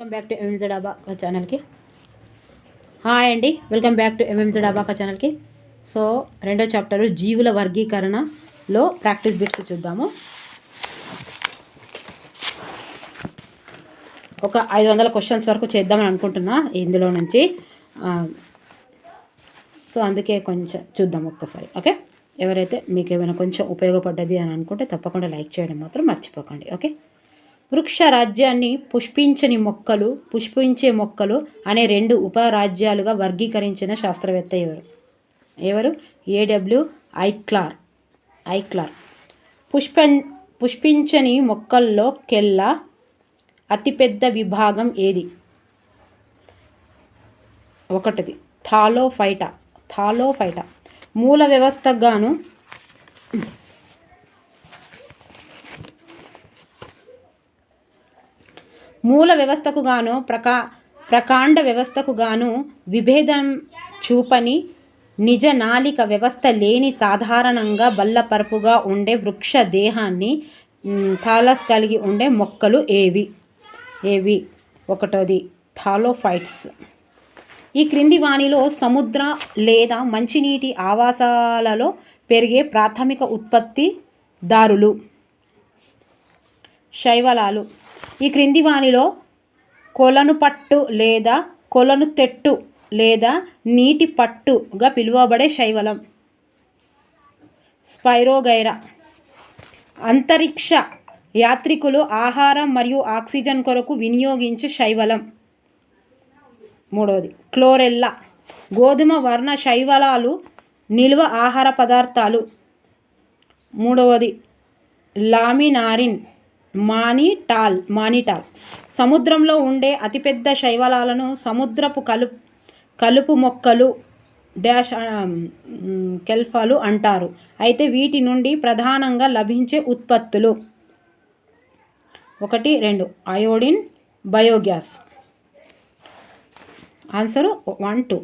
Welcome back to ఎంఎంజె డాబా ఛానల్కి hi అండి వెల్కమ్ బ్యాక్ టు ఎంఎంజె డాబా ఛానల్కి సో రెండో చాప్టర్ జీవుల వర్గీకరణలో ప్రాక్టీస్ బిట్స్ చూద్దాము. ఒక ఐదు వందల క్వశ్చన్స్ వరకు చేద్దామని అనుకుంటున్నా ఇందులో నుంచి. సో అందుకే కొంచెం చూద్దాం ఒక్కసారి ఓకే? ఎవరైతే మీకు ఏమైనా కొంచెం ఉపయోగపడ్డది అని అనుకుంటే తప్పకుండా లైక్ చేయడం మాత్రం మర్చిపోకండి ఓకే? వృక్ష రాజ్యాన్ని పుష్పించని మొక్కలు పుష్పించే మొక్కలు అనే రెండు ఉపరాజ్యాలుగా వర్గీకరించిన శాస్త్రవేత్త ఎవరు? ఎవరు? ఏడబ్ల్యూ ఐక్లార్ ఐక్లార్ పుష్పం పుష్పించని మొక్కల్లో కెల్లా అతిపెద్ద విభాగం ఏది? ఒకటిది. థాలోఫైటా. థాలోఫైటా. మూల వ్యవస్థగాను మూల వ్యవస్థకు గాను ప్రకా ప్రకాండ వ్యవస్థకు గాను విభేదం చూపని నిజ నాలిక వ్యవస్థ లేని సాధారణంగా బల్లపరుపుగా ఉండే వృక్ష దేహాన్ని థాలస్ కలిగి ఉండే మొక్కలు ఏవి? ఏవి? ఒకటోది థాలోఫైట్స్. ఈ క్రింది వానిలో సముద్ర లేదా మంచినీటి ఆవాసాలలో పెరిగే ప్రాథమిక ఉత్పత్తిదారులు. శైవలాలు. ఈ క్రింది వానిలో కొలను పట్టు లేదా కొలను తెట్టు లేదా నీటి పట్టుగా పిలువబడే శైవలం. స్పైరోగైరా. అంతరిక్ష యాత్రికులు ఆహారం మరియు ఆక్సిజన్ కొరకు వినియోగించే శైవలం. మూడవది క్లోరెల్లా. గోధుమ వర్ణ శైవలాలు నిల్వ ఆహార పదార్థాలు. మూడవది లామినారిన్. మానిటాల్ మానిటాల్. సముద్రంలో ఉండే అతిపెద్ద శైవలాలను సముద్రపు కలుపు కలుపు మొక్కలు డాష్ కెల్ఫాలు అంటారు. అయితే వీటి నుండి ప్రధానంగా లభించే ఉత్పత్తులు ఒకటి రెండు. Iodine biogas. Answer one two.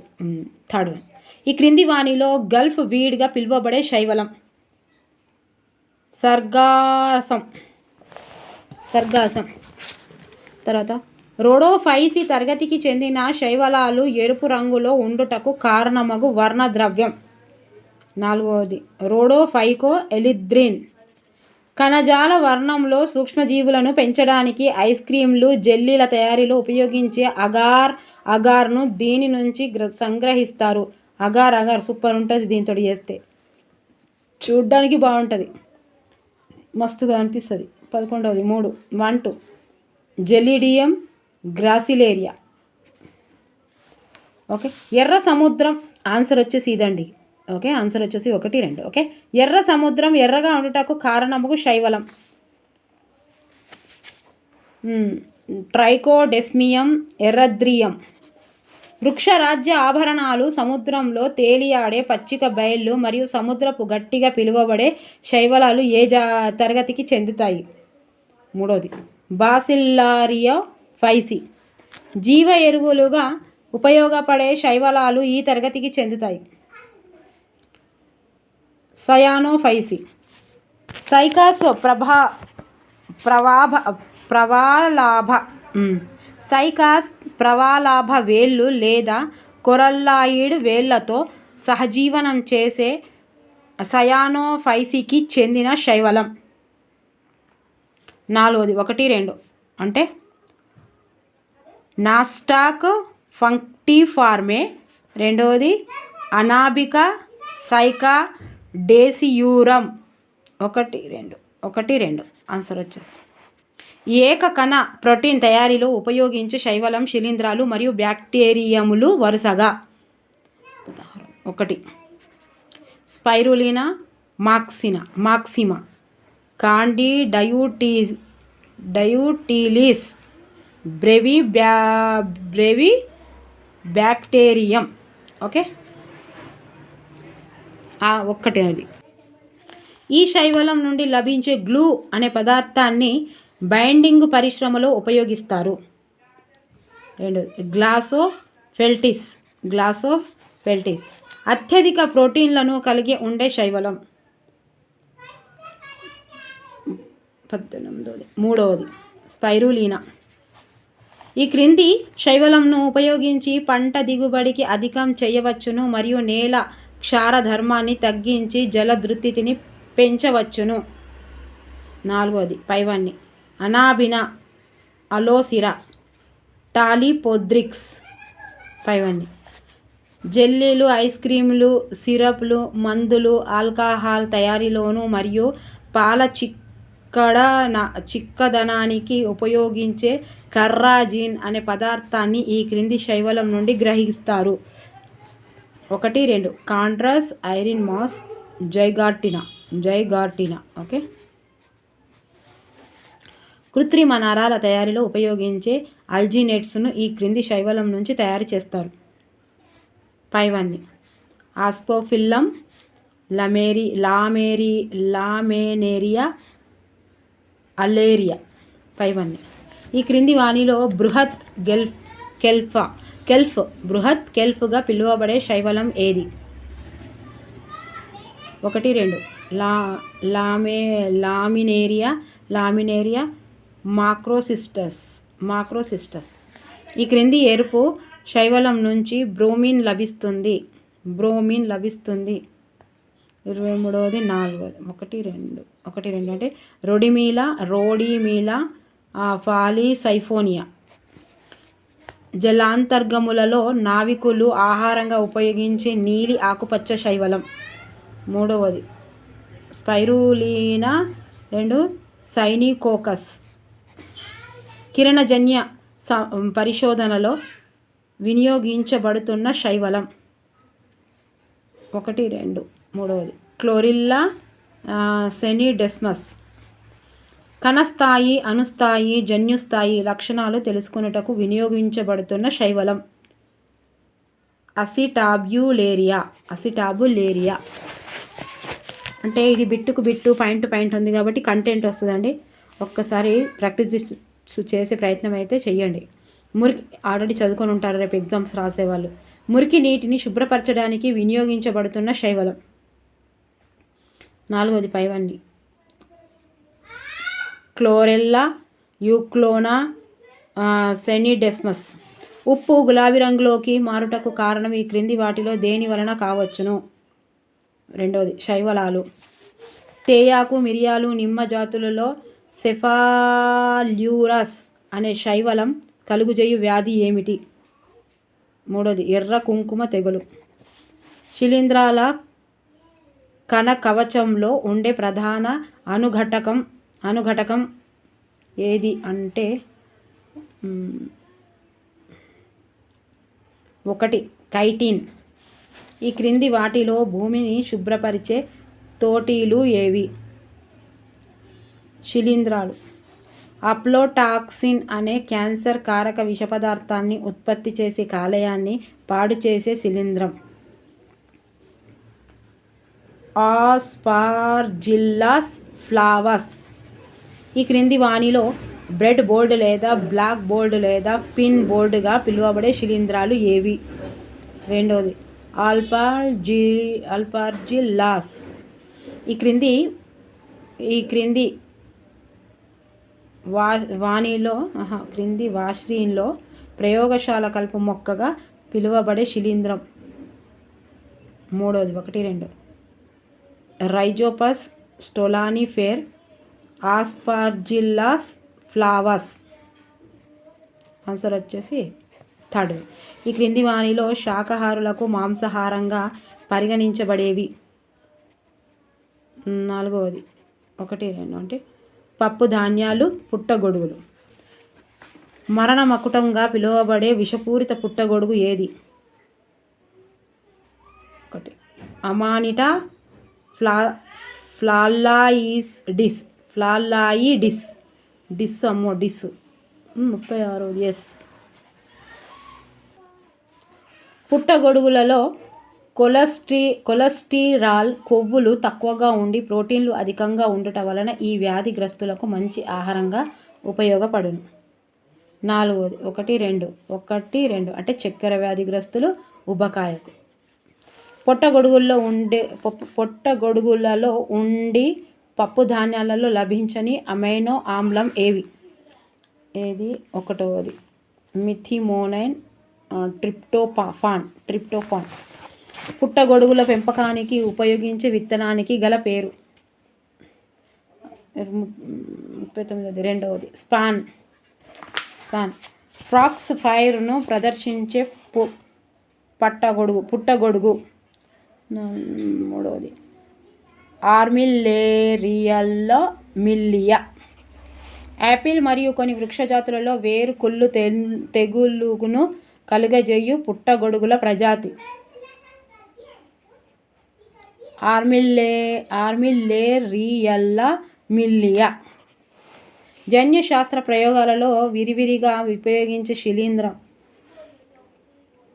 Third one. ఈ క్రింది వాణిలో గల్ఫ్ వీడ్గా పిలువబడే శైవలం. సర్గాసం సర్గాసం. తర్వాత రోడోఫైసి తరగతికి చెందిన శైవలాలు ఎరుపు రంగులో ఉండుటకు కారణమగు వర్ణద్రవ్యం. నాలుగవది రోడోఫైకో ఎలిద్రిన్. కణజాల వర్ణంలో సూక్ష్మజీవులను పెంచడానికి ఐస్ క్రీంలు జెల్లీల తయారీలో ఉపయోగించే అగార్ అగార్ను దీని నుంచి గ్ర సంగ్రహిస్తారు. అగార్ అగార్ సూపర్ ఉంటుంది దీంతో చేస్తే. చూడ్డానికి బాగుంటుంది. మస్తుగా అనిపిస్తుంది. పదకొండవది మూడు one two gelidium gracilaria. Okay ఎర్ర సముద్రం. ఆన్సర్ వచ్చేసి ఇదండి. ఓకే ఆన్సర్ వచ్చేసి ఒకటి రెండు. ఓకే ఎర్ర సముద్రం ఎర్రగా ఉండుటకు కారణముకు శైవలం. ట్రైకోడెస్మియం ఎర్రద్రియం. వృక్షరాజ్య ఆభరణాలు సముద్రంలో తేలియాడే పచ్చిక బయళ్ళు మరియు సముద్రపు గట్టిగా పిలువబడే శైవలాలు ఏ జా తరగతికి చెందుతాయి? మూడోది. బాసిల్లారియో ఫైసి. జీవ ఎరువులుగా ఉపయోగపడే శైవలాలు ఈ తరగతికి చెందుతాయి. సయానోఫైసి. సైకాస్ ప్రభా ప్రవాభ ప్రవాలాభ సైకాస్ ప్రవాలాభ వేళ్ళు లేదా కొరల్లాయిడ్ వేళ్ళతో సహజీవనం చేసే సయానోఫైసికి చెందిన శైవలం. నాలుగోది ఒకటి రెండు. అంటే నాస్టాక్ ఫంక్టీ ఫార్మే. రెండవది అనాబిక సైకా డేసియూరం. ఒకటి రెండు. ఒకటి రెండు. ఆన్సర్ వచ్చేసి ఏక కణ ప్రోటీన్ తయారీలో ఉపయోగించే శైవలం శిలీంధ్రాలు మరియు బ్యాక్టీరియములు వరుసగా. ఉదాహరణ ఒకటి. Spirulina maxina maxima. కాండి డయూటీ డయూటీలిస్ బ్రెవి బ్యా బ్రెవి బ్యాక్టీరియం. ఓకే? ఒక్కటే అది. ఈ శైవలం నుండి లభించే గ్లూ అనే పదార్థాన్ని బైండింగ్ పరిశ్రమలో ఉపయోగిస్తారు. రెండు గ్లాసో ఫెల్టిస్ గ్లాసో ఫెల్టిస్. అత్యధిక ప్రోటీన్లను కలిగి ఉండే శైవలం. పద్దెనిమిదోది. మూడవది స్పైరులీనా. ఈ క్రింది శైవలంను ఉపయోగించి పంట దిగుబడికి అధికం చేయవచ్చును మరియు నేల క్షారధర్మాన్ని తగ్గించి జలధృతిని పెంచవచ్చును. నాలుగవది పైవన్ని. అనాబిన అలోసిరా టాలిపోద్రిక్స్ పైవన్ని. జెల్లీలు ఐస్ క్రీములు సిరప్లు మందులు ఆల్కహాల్ తయారీలోను మరియు పాల చిక్కడ చిక్కదనానికి ఉపయోగించే కర్రాజిన్ అనే పదార్థాన్ని ఈ క్రింది శైవలం నుండి గ్రహిస్తారు. ఒకటి రెండు. Chondrus Irish moss gigartina. Gigartina okay. కృత్రిమ నరాల తయారీలో ఉపయోగించే అల్జినేట్స్ను ఈ క్రింది శైవలం నుంచి తయారు చేస్తారు. పైవన్నీ. ఆస్పోఫిల్లం లమేరి లామేరి లామేనేరియా అలేరియా పైవన్నీ ఈ క్రింది వాణిలో బృహత్ గెల్ కెల్ఫా. కెల్ఫ్ బృహత్ కెల్ఫ్గా పిలువబడే శైవలం ఏది? ఒకటి రెండు. లా లామే లామినేరియా లామినేరియా మాక్రోసిస్టస్ మాక్రోసిస్టస్. ఈ క్రింది ఎరుపు శైవలం నుంచి బ్రోమిన్ లభిస్తుంది. బ్రోమిన్ లభిస్తుంది. ఇరవై మూడవది నాలుగవది. ఒకటి రెండు. ఒకటి రెండు అంటే రొడిమీల రోడిమీల ఫాలిసైఫోనియా జలాంతర్గములలో నావికులు ఆహారంగా ఉపయోగించే నీలి ఆకుపచ్చ శైవలం. మూడవది. స్పైరులీనా. రెండు సైనికోకస్. కిరణజన్య పరిశోధనలో వినియోగించబడుతున్న శైవలం. ఒకటి రెండు. మూడవది. క్లోరిల్లా సెనిడెస్మస్. కణస్థాయి అనుస్థాయి జన్యుస్థాయి లక్షణాలు తెలుసుకున్నటకు వినియోగించబడుతున్న శైవలం. అసిటాబ్యులేరియా. అసిటాబులేరియా అంటే ఇది బిట్టుకు బిట్టు పాయింట్ పాయింట్ ఉంది కాబట్టి కంటెంట్ వస్తుందండి. ఒక్కసారి ప్రాక్టీస్ చేసే ప్రయత్నం అయితే చెయ్యండి. మురికి ఆల్రెడీ చదువుకొని ఉంటారు రేపు ఎగ్జామ్స్ రాసేవాళ్ళు. మురికి నీటిని శుభ్రపరచడానికి వినియోగించబడుతున్న శైవలం. నాలుగోది పైవండి. క్లోరెల్లా యూక్లోనా సెనిడెస్మస్. ఉప్పు గులాబీ రంగులోకి మారుటకు కారణం ఈ క్రింది వాటిలో దేని వలన కావచ్చును? రెండవది శైవలాలు. తేయాకు మిరియాలు నిమ్మ జాతులలో సెఫాల్యూరస్ అనే శైవలం కలుగుజేయు వ్యాధి ఏమిటి? మూడోది ఎర్ర కుంకుమ తెగులు. శిలీంధ్రాల కణ కవచంలో ఉండే ప్రధాన అనుఘటకం అనుఘటకం ఏది అంటే ఒకటి కైటిన్. ఈ క్రింది వాటిలో భూమిని శుభ్రపరిచే తోటీలు ఏవి? శిలీంధ్రాలు అప్లోటాక్సిన్ అనే క్యాన్సర్ కారక విషపదార్థాన్ని ఉత్పత్తి చేసే కాలేయాన్ని పాడు చేసే శిలీంధ్రం ఆస్పార్జిల్లాస్ ఫ్లావర్స్. ఈ క్రింది వాణిలో బ్రెడ్ బోర్డ్ లేదా బ్లాక్ బోర్డ్ లేదా పిన్ బోర్డుగా పిలువబడే శిలీంధ్రాలు ఏవి? రెండవది ఆల్పార్జి ఆల్పార్జిల్లాస్ ఈ క్రింది ఈ క్రింది వా వాణిలో క్రింది వాశ్రీన్లో ప్రయోగశాల కలుపు మొక్కగా పిలువబడే శిలీంద్రం మూడోది ఒకటి రెండు. Rhizopus stolonifer aspergillus flavus answer వచ్చేసి థర్డ్. ఈ క్రింది వాణిలో శాకాహారులకు మాంసాహారంగా పరిగణించబడేవి. నాలుగవది. ఒకటి రెండు అంటే పప్పు ధాన్యాలు పుట్టగొడుగులు. మరణ మకుటంగా పిలువబడే విషపూరిత పుట్టగొడుగు ఏది? ఒకటి. అమానిటా ఫ్లా ఫ్లాలాయిస్ డిస్ ఫ్లాలాయి డిస్ డిస్ అమ్మో డిస్. ముప్పై ఆరు ఎస్ పుట్టగొడుగులలో కొలస్ట్రీ కొలెస్టిరాల్ కొవ్వులు తక్కువగా ఉండి ప్రోటీన్లు అధికంగా ఉండటం వలన ఈ వ్యాధిగ్రస్తులకు మంచి ఆహారంగా ఉపయోగపడును. నాలుగవది ఒకటి రెండు. ఒకటి రెండు. అంటే చక్కెర వ్యాధిగ్రస్తులు ఉబకాయకు పొట్టగొడుగుల్లో ఉండే పొట్టగొడుగులలో ఉండి పప్పు ధాన్యాలలో లభించని అమైనో ఆమ్లం ఏవి? ఏది? ఒకటవది. Methionine tryptophan tryptophan. పుట్టగొడుగుల పెంపకానికి ఉపయోగించే విత్తనానికి గల పేరు. ముప్పై తొమ్మిది రెండవది. స్పాన్. స్పాన్. ఫ్రాక్స్ ఫైర్ను ప్రదర్శించే పు పట్టగొడుగు పుట్టగొడుగు మూడవది. ఆర్మిల్లేరియల్లో మిల్లియా. యాపిల్ మరియు కొన్ని వృక్ష జాతులలో వేరు కుళ్ళు తెగులుగును కలుగజేయు పుట్టగొడుగుల ప్రజాతి. ఆర్మిల్లే ఆర్మిల్లేరియల్ల మిల్లియా. జన్యుశాస్త్ర ప్రయోగాలలో విరివిరిగా ఉపయోగించే శిలీంద్రం.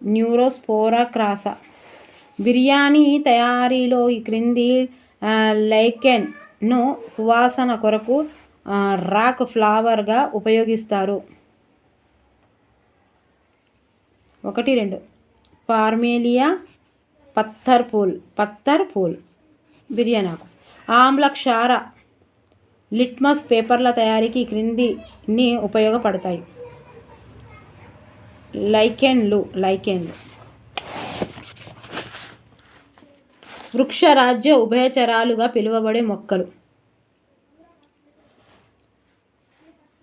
న్యూరోస్పోరా క్రాసా బిర్యానీ తయారీలో ఈ క్రింది లైకెన్ను సువాసన కొరకు రాక్ ఫ్లవర్గా ఉపయోగిస్తారు. ఒకటి రెండు. ఫార్మేలియా పత్తర్ పూల్ పత్తర్ పూల్. బిర్యానీ ఆమ్ల క్షార లిట్మస్ పేపర్ల తయారీకి క్రిందిని ఉపయోగపడతాయి. లైకెన్లు లైకెన్లు. వృక్షరాజ్య ఉభయచరాలుగా పిలువబడే మొక్కలు.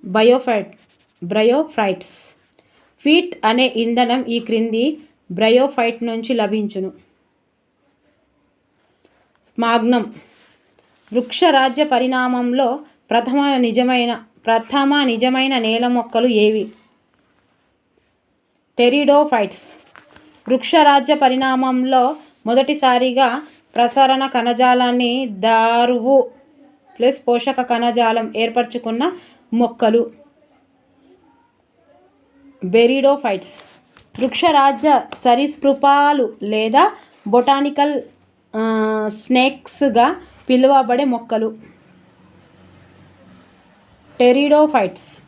బయోఫైట్ బ్రయోఫైట్స్. ఫీట్ అనే ఇంధనం ఈ క్రింది బ్రయోఫైట్ నుంచి లభించును. స్మాగ్నం. వృక్షరాజ్య పరిణామంలో ప్రథమ నిజమైన ప్రథమ నిజమైన నేల మొక్కలు ఏవి? టెరిడోఫైట్స్. వృక్షరాజ్య పరిణామంలో మొదటిసారిగా ప్రసరణ కణజాలాన్ని దారువు ప్లస్ పోషక కణజాలం ఏర్పరచుకున్న మొక్కలు. బెరిడోఫైట్స్. వృక్షరాజ్య సరీసృపాలు లేదా బొటానికల్ స్నేక్స్గా పిలువబడే మొక్కలు. టెరిడోఫైట్స్.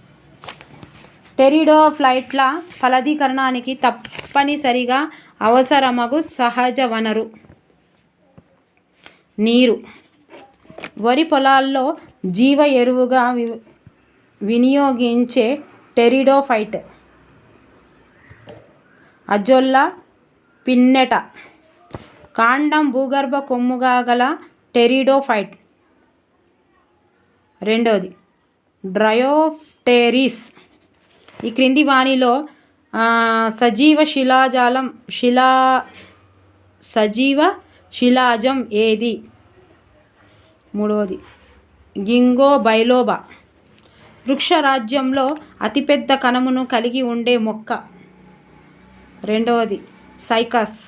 టెరిడోఫ్లైట్ల ఫలదీకరణానికి తప్పనిసరిగా అవసరమగు సహజ వనరు. నీరు. వరి పొలాల్లో జీవ ఎరువుగా వినియోగించే టెరిడోఫైట్. అజొల్లా పిన్నెట. కాండం భూగర్భ కొమ్ముగా గల టెరిడోఫైట్. రెండవది డ్రయోఫ్టెరిస్. ఈ క్రింది వాణిలో సజీవ శిలాజాలం శిలా సజీవ శిలాజం ఏది? మూడవది. గింగో బైలోబా. వృక్షరాజ్యంలో అతిపెద్ద కణమును కలిగి ఉండే మొక్క. రెండవది సైకస్.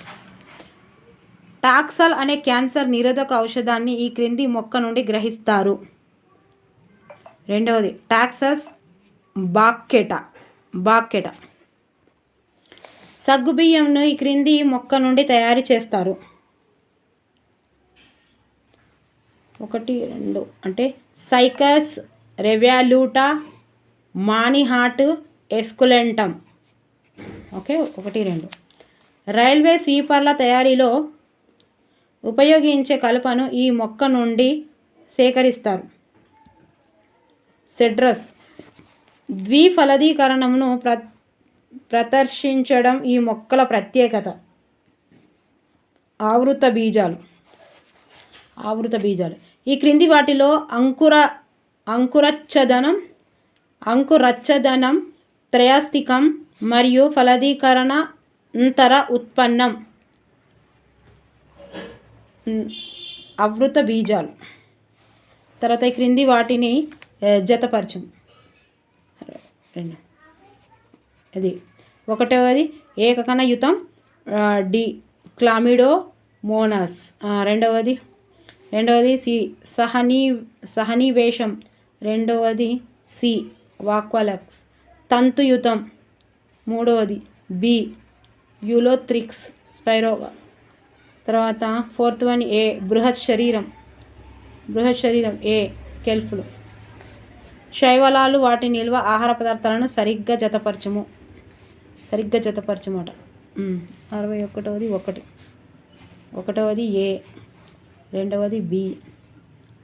టాక్సల్ అనే క్యాన్సర్ నిరోధక ఔషధాన్ని ఈ క్రింది మొక్క నుండి గ్రహిస్తారు. రెండవది టాక్సస్ బాక్కెట. బాక్కెట. సగ్గుబియ్యంను ఈ క్రింది మొక్క నుండి తయారు చేస్తారు. ఒకటి రెండు. అంటే సైకస్ రెవ్యాల్యూటా మానిహాట్ ఎస్కులెంటమ్ ఓకే ఒకటి రెండు. రైల్వే స్వీపర్ల తయారీలో ఉపయోగించే కలపను ఈ మొక్క నుండి సేకరిస్తారు. సెడ్రస్. ద్విఫలదీకరణమును ప్ర ప్రదర్శించడం ఈ మొక్కల ప్రత్యేకత. ఆవృత బీజాలు. ఆవృత బీజాలు. ఈ క్రింది వాటిలో అంకుర అంకురచ్చదనం అంకురచ్చదనం త్రయాస్తికం మరియు ఫలదీకరణ అంతర ఉత్పన్నం. అవృత బీజాలు. తర్వాత ఈ క్రింది వాటిని జతపరచం అది ఒకటవది ఏకకణయుతం డి క్లామిడో మోనస్ రెండవది రెండవది సి సహనీ సహనీవేషం రెండవది సి వాక్వలక్స్. తంతుయుతం. మూడవది బి యులోత్రిక్స్ స్పైరోగా. తర్వాత ఫోర్త్ వన్ ఏ బృహత్ శరీరం. బృహత్ శరీరం ఏ కెల్ఫ్లు. శైవలాలు వాటి నిల్వ ఆహార పదార్థాలను సరిగ్గా జతపరచము. సరిగ్గా జతపరచమాట. అరవై ఒకటవది ఒకటి. ఒకటవది ఏ. రెండవది బి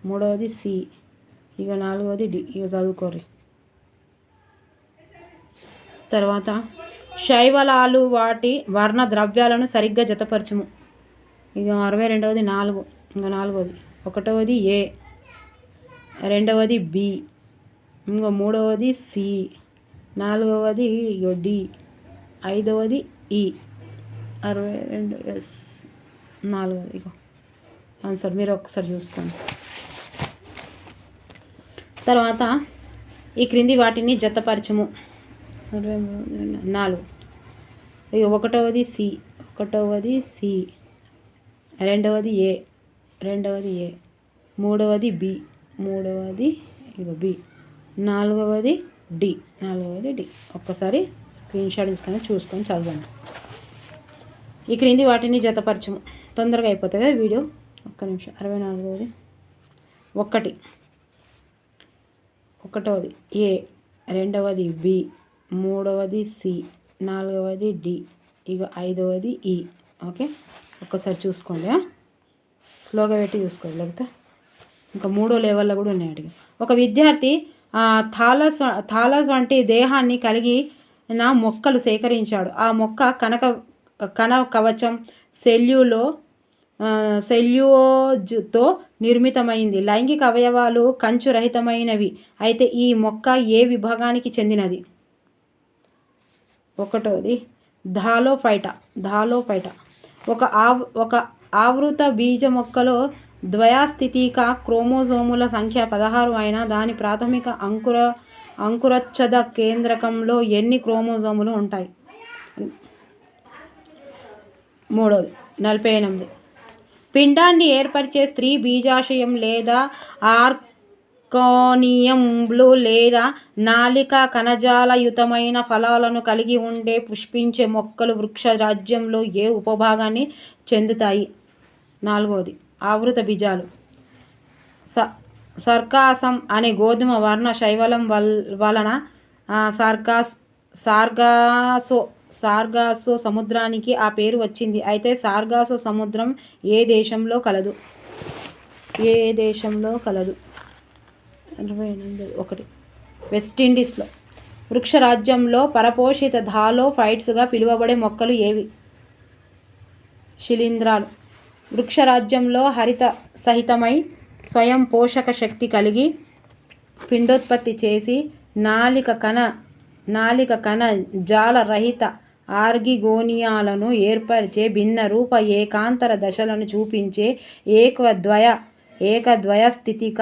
మూడవది సి ఇక నాలుగవది డి ఇక చదువుకోర్రి. తర్వాత శైవలాలు వాటి వర్ణ ద్రవ్యాలను సరిగ్గా జతపరచము. ఇక అరవై రెండవది నాలుగు ఇంకా నాలుగవది. ఒకటవది ఏ రెండవది బి ఇంకో మూడవది సి నాలుగవది డి ఐదవది ఈ. అరవై రెండు ఎస్ నాలుగవది ఇగో. ఆన్సర్ మీరు ఒకసారి చూసుకోండి. తర్వాత ఈ క్రింది వాటిని జతపరచము. నాలుగు. ఒకటవది సి ఒకటవది సి రెండవది ఏ రెండవది ఏ మూడవది బి మూడవది ఇగో బి నాలుగవది డి నాలుగవది డి. ఒక్కసారి స్క్రీన్ షాట్ తీసుకొని చూసుకొని చదవండి. ఈ క్రింది వాటిని జతపరచము. తొందరగా అయిపోతుంది కదా వీడియో? ఒక్క నిమిషం అరవై నాలుగవది. ఒకటి. ఒకటవది ఏ రెండవది బి మూడవది సి నాలుగవది డి ఇక ఐదవది ఈ. ఓకే? ఒక్కసారి చూసుకోండి స్లోగా పెట్టి చూసుకోండి లేకపోతే ఇంకా మూడో లెవెల్లో కూడా ఉన్నాయి అడిగి. ఒక విద్యార్థి థాలస్ థాలస్ వంటి దేహాన్ని కలిగి నా మొక్కలు సేకరించాడు. ఆ మొక్క కనక కణ కవచం సెల్యులో సెల్యూజ్తో నిర్మితమైంది. లైంగిక అవయవాలు కంచురహితమైనవి. అయితే ఈ మొక్క ఏ విభాగానికి చెందినది? ఒకటోది ధాలోఫైటా. ధాలోఫైటా. ఒక ఆవ్ ఒక ఆవృత బీజ మొక్కలో ద్వయాస్థితిక క్రోమోజోముల సంఖ్య పదహారు అయినా దాని ప్రాథమిక అంకుర అంకురచ్చద కేంద్రకంలో ఎన్ని క్రోమోజోములు ఉంటాయి? మూడోది నలభై ఎనిమిది. పిండాన్ని ఏర్పరిచే స్త్రీ బీజాశయం లేదా ఆర్కోనియంలు లేదా నాలిక కణజాలయుతమైన ఫలాలను కలిగి ఉండే పుష్పించే మొక్కలు వృక్ష రాజ్యంలో ఏ ఉపభాగాన్ని చెందుతాయి? నాలుగవది ఆవృత బీజాలు. స సర్కాసం అనే గోధుమ వర్ణ శైవలం వల్ వలన సర్కాస్ సార్గాసో సార్గాసో సముద్రానికి ఆ పేరు వచ్చింది. అయితే సార్గాసో సముద్రం ఏ దేశంలో కలదు? ఏ దేశంలో కలదు? ఇరవై ఎనిమిది ఒకటి. వెస్టిండీస్లో వృక్షరాజ్యంలో పరపోషిత ధాలో ఫైట్స్గా పిలువబడే మొక్కలు ఏవి? శిలీంధ్రాలు. వృక్షరాజ్యంలో హరిత సహితమై స్వయం పోషక శక్తి కలిగి పిండోత్పత్తి చేసి నాలిక కణ నాలిక కణ జాలరహిత ఆర్గిగోనియాలను ఏర్పరిచే భిన్న రూప ఏకాంతర దశలను చూపించే ఏకద్వయ స్థితిక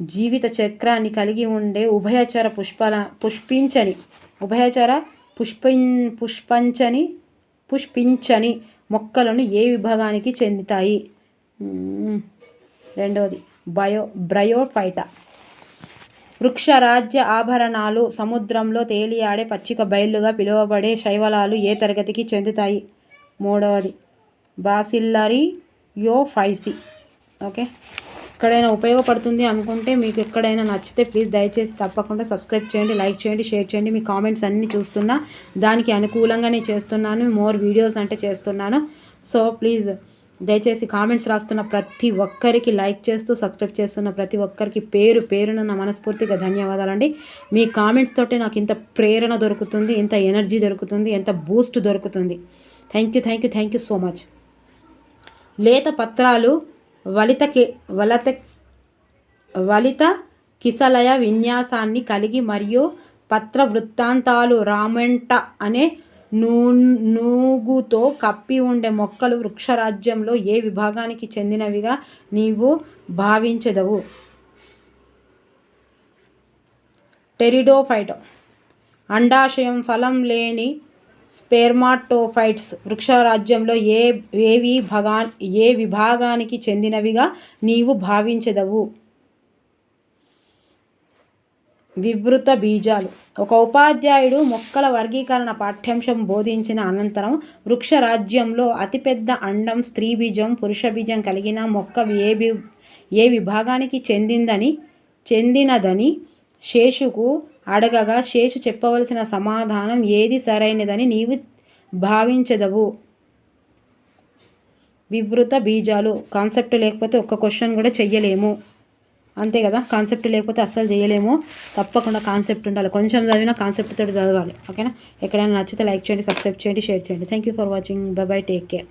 జీవిత చక్రాన్ని కలిగి ఉండే ఉభయచర పుష్పల పుష్పించని ఉభయచర పుష్పిం పుష్పంచని పుష్పించని మొక్కలను ఏ విభాగానికి చెందుతాయి? రెండవది బయో బ్రయోఫైటా వృక్షరాజ్య ఆభరణాలు సముద్రంలో తేలియాడే పచ్చిక బయళ్ళుగా పిలువబడే శైవలాలు ఏ తరగతికి చెందుతాయి? మూడవది బాసిల్లరీ యోఫైసి ఓకే? ఎక్కడైనా ఉపయోగపడుతుంది అనుకుంటే మీకు ఎక్కడైనా నచ్చితే ప్లీజ్ దయచేసి తప్పకుండా సబ్స్క్రైబ్ చేయండి లైక్ చేయండి షేర్ చేయండి. మీ కామెంట్స్ అన్నీ చూస్తున్నా. దానికి అనుకూలంగానే చేస్తున్నాను. మోర్ వీడియోస్ అంటే చేస్తున్నాను. సో ప్లీజ్ దయచేసి కామెంట్స్ రాస్తున్న ప్రతి ఒక్కరికి లైక్ చేస్తూ సబ్స్క్రైబ్ చేస్తున్న ప్రతి ఒక్కరికి పేరు పేరున నా మనస్ఫూర్తిగా ధన్యవాదాలండి. మీ కామెంట్స్ తోటే నాకు ఇంత ప్రేరణ దొరుకుతుంది ఇంత ఎనర్జీ దొరుకుతుంది ఎంత బూస్ట్ దొరుకుతుంది. Thank you thank you thank you so much లేత పత్రాలు వలిత వలత వలిత కిసలయ విన్యాసాన్ని కలిగి మరియు పత్ర వృత్తాంతాలు రామెంట అనే నూ నూగుతో కప్పి ఉండే మొక్కలు వృక్షరాజ్యంలో ఏ విభాగానికి చెందినవిగా నీవు భావించదవు? టెరిడోఫైట్. అండాశయం ఫలం లేని స్పెర్మాటోఫైట్స్ వృక్షరాజ్యంలో ఏ ఏవి భగా ఏ విభాగానికి చెందినవిగా నీవు భావించదవు? వివృత బీజాలు. ఒక ఉపాధ్యాయుడు మొక్కల వర్గీకరణ పాఠ్యాంశం బోధించిన అనంతరం వృక్ష రాజ్యంలో అతిపెద్ద అండం స్త్రీ బీజం పురుష బీజం కలిగిన మొక్క ఏ వి ఏ విభాగానికి చెందిందని చెందినదని శేషుకు అడగగా శేషు చెప్పవలసిన సమాధానం ఏది సరైనదని నీవు భావించదవు. వివృత బీజాలు. కాన్సెప్ట్ లేకపోతే ఒక్క క్వశ్చన్ కూడా చెయ్యలేము. అంతే కదా కాన్సెప్ట్ లేకపోతే అస్సలు చేయలేము. తప్పకుండా కాన్సెప్ట్ ఉండాలి. కొంచెం చదివినా కాన్సెప్ట్ తోటి చదవాలి. ఓకేనా? ఎక్కడైనా నచ్చితే లైక్ చేయండి సబ్స్క్రైబ్ చేయండి షేర్ చేయండి. Thank you for watching bye bye take care